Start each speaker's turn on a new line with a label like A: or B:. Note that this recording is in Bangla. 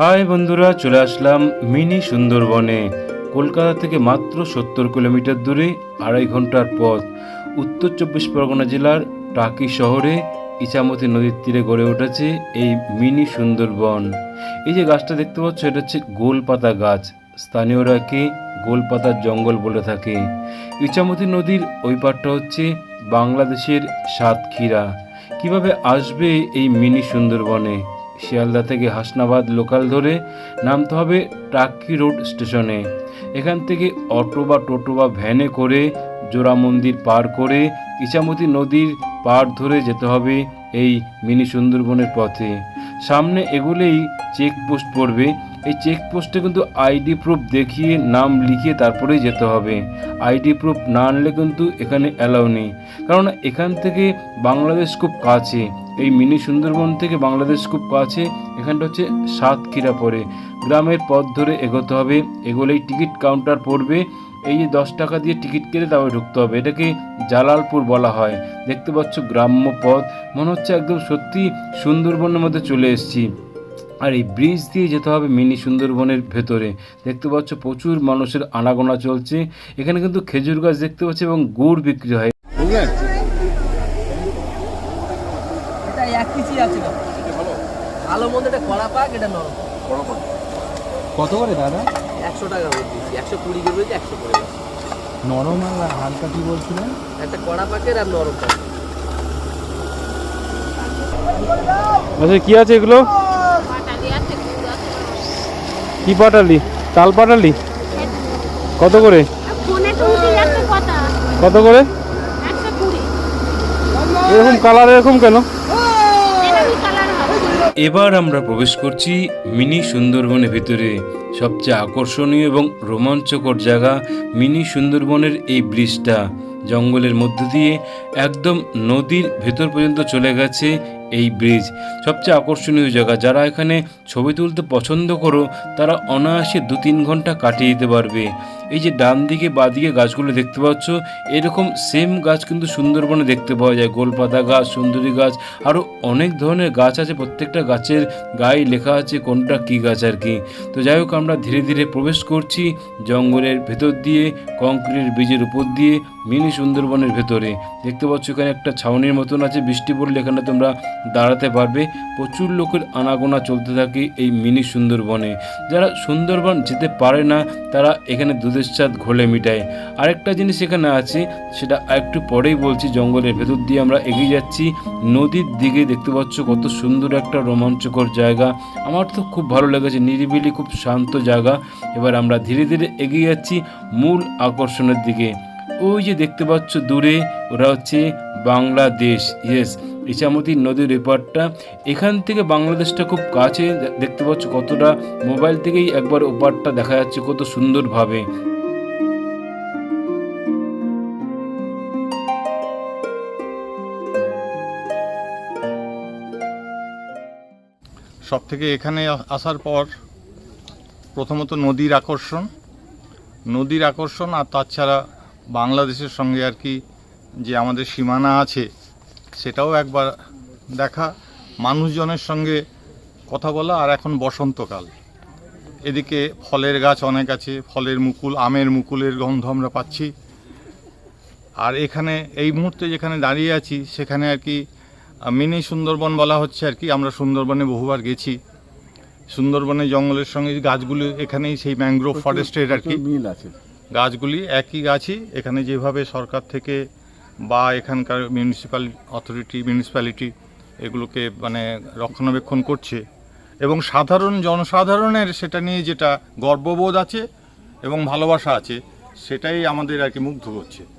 A: হাই বন্ধুরা, চলে আসলাম মিনি সুন্দরবনে, কলকাতা থেকে মাত্র সত্তর কিলোমিটার দূরে, আড়াই ঘণ্টার পথ। উত্তর চব্বিশ পরগনা জেলার টাকি শহরে ইছামতি নদীর তীরে গড়ে উঠেছে এই মিনি সুন্দরবন। এই যে গাছটা দেখতে পাচ্ছ, এটা হচ্ছে গোলপাতা গাছ। স্থানীয়রা একে গোলপাতার জঙ্গল বলে থাকে। ইছামতি নদীর ওই পারটা হচ্ছে বাংলাদেশের সাতক্ষীরা। কীভাবে আসবে এই মিনি সুন্দরবনে? শিয়ালদা থেকে হাসনাবাদ লোকাল ধরে নামতে হবে টাক্কি রোড স্টেশনে। এখান থেকে অটো বা টোটো বা ভ্যানে করে জোড়া মন্দির পার করে ইচামতি নদীর পার ধরে যেতে হবে এই মিনি সুন্দরবনের পথে। সামনে এগুলেই চেকপোস্ট পড়বে। এই চেকপোস্টে কিন্তু আইডি প্রুফ দেখিয়ে নাম লিখিয়ে তারপরেই যেতে হবে। আইডি প্রুফ না আনলে কিন্তু এখানে অ্যালাউ নেই। কারণ এখান থেকে বাংলাদেশ খুব কাছে। এই মিনি সুন্দরবন থেকে বাংলাদেশ খুব কাছে। এখানটা হচ্ছে সাতক্ষীরা পড়ে গ্রামের পথ ধরে এগোতে হবে। এগোলেই টিকিট কাউন্টার পড়বে। এই যে দশ টাকা দিয়ে টিকিট কেটে তবে ঢুকতে হবে। এটাকে জালালপুর বলা হয়। দেখতে পাচ্ছ গ্রাম্য পথ। মনে হচ্ছে একদম সত্যি সুন্দরবনের মধ্যে চলে এসেছি। আর এই ব্রিজ দিয়ে যেতে হবে মিনি সুন্দরবনের ভেতরে। দেখতে পাচ্ছ প্রচুর মানুষের আনাগোনা চলছে। এখানে কিন্তু খেজুর গাছ দেখতে পাচ্ছি এবং গুড় বিক্রি হয়।
B: বুঝলেন
C: এটা এক কেজি আছে ভালো। মন্দ এটা কড়া পাক এটা নরম।
B: কত করে দাদা?
C: একশো টাকা করে দিচ্ছি একশো কুড়ি করে বলছি একশো করে
B: নরম আর হালকা কি বলছিলেন?
C: একটা কড়া পাকের আর নরম পাক।
A: আচ্ছা কি আছে এগুলো
D: পাটালি আছে গুড় আছে
A: কি পাটালি তাল পাটালি কত করে? কত করে? এরকম কালার এরকম কেন? এবার আমরা প্রবেশ করছি মিনি সুন্দরবনের ভিতরে। সবচেয়ে আকর্ষণীয় এবং রোমাঞ্চকর জায়গা মিনি সুন্দরবনের এই ব্রিজটা। জঙ্গলের মধ্য দিয়ে একদম নদীর ভেতর পর্যন্ত চলে গেছে এই ব্রিজ। সবচেয়ে আকর্ষণীয় জায়গা, যারা এখানে ছবি তুলতে পছন্দ করো, তারা অনায়াসে দু তিন ঘণ্টা কাটিয়ে দিতে পারবে। এই যে ডান দিকে, বা দিকে গাছগুলো দেখতে পাচ্ছ, এরকম সেম গাছ কিন্তু সুন্দরবনে দেখতে পাওয়া যায়। গোলপাতা গাছ, সুন্দরী গাছ আরও অনেক ধরনের গাছ আছে। প্রত্যেকটা গাছের গায়ে লেখা আছে কোনটা কী গাছ আর কি। তো যাই হোক, আমরা ধীরে ধীরে প্রবেশ করছি জঙ্গলের ভেতর দিয়ে, কংক্রিটের বীজের উপর দিয়ে, মিনি সুন্দরবনের ভেতরে। দেখতে পাচ্ছ এখানে একটা ছাউনির মতন আছে। বৃষ্টি পড়লে এখানে তোমরা দাঁড়াতে পারবে। প্রচুর লোকের আনাগোনা চলতে থাকে এই মিনি সুন্দরবনে। যারা সুন্দরবন যেতে পারে না, তারা এখানে দুধের স্বাদ ঘোলে মিটায়। আরেকটা জিনিস এখানে আছে, সেটা একটু পরেই বলছি, জঙ্গলের ভেতর দিয়ে আমরা এগিয়ে যাচ্ছি। নদীর দিকে দেখতে পাচ্ছ কত সুন্দর একটা রোমাঞ্চকর জায়গা। আমার তো খুব ভালো লেগেছে, নিরিবিলি, খুব শান্ত জায়গা। এবার আমরা ধীরে ধীরে এগিয়ে যাচ্ছি মূল আকর্ষণের দিকে। ওই যে দেখতে পাচ্ছ দূরে, ওরা হচ্ছে বাংলাদেশ। ইয়েস ইছামতি নদীর এপারটা এখান থেকে বাংলাদেশটা খুব কাছে দেখতে পাচ্ছ কতটা। মোবাইল থেকেই একবার ওপারটা দেখা যাচ্ছে কত সুন্দরভাবে।
B: সব থেকে এখানে আসার পর প্রথমত নদীর আকর্ষণ। নদীর আকর্ষণ আর তাছাড়া বাংলাদেশের সঙ্গে আর কি যে আমাদের সীমানা আছে সেটাও একবার দেখা মানুষজনের সঙ্গে কথা বলা আর এখন বসন্তকাল। এদিকে ফলের গাছ অনেক আছে ফলের মুকুল আমের মুকুলের গন্ধ আমরা পাচ্ছি। আর এখানে এই মুহূর্তে যেখানে দাঁড়িয়ে আছি সেখানে আর কি মিনি সুন্দরবন বলা হচ্ছে আর কি আমরা সুন্দরবনে বহুবার গেছি। সুন্দরবনে জঙ্গলের সঙ্গে গাছগুলি এখানেই সেই ম্যানগ্রোভ ফরেস্টের আর কি
E: মিল আছে।
B: গাছগুলি একই গাছই এখানে যেভাবে সরকার থেকে বা এখানকার মিউনিসিপ্যাল অথরিটি মিউনিসিপ্যালিটি এগুলোকে মানে রক্ষণাবেক্ষণ করছে। এবং সাধারণ জনসাধারণের সেটা নিয়ে যেটা গর্ববোধ আছে এবং ভালোবাসা আছে, সেটাই আমাদের আর কি মুগ্ধ করছে।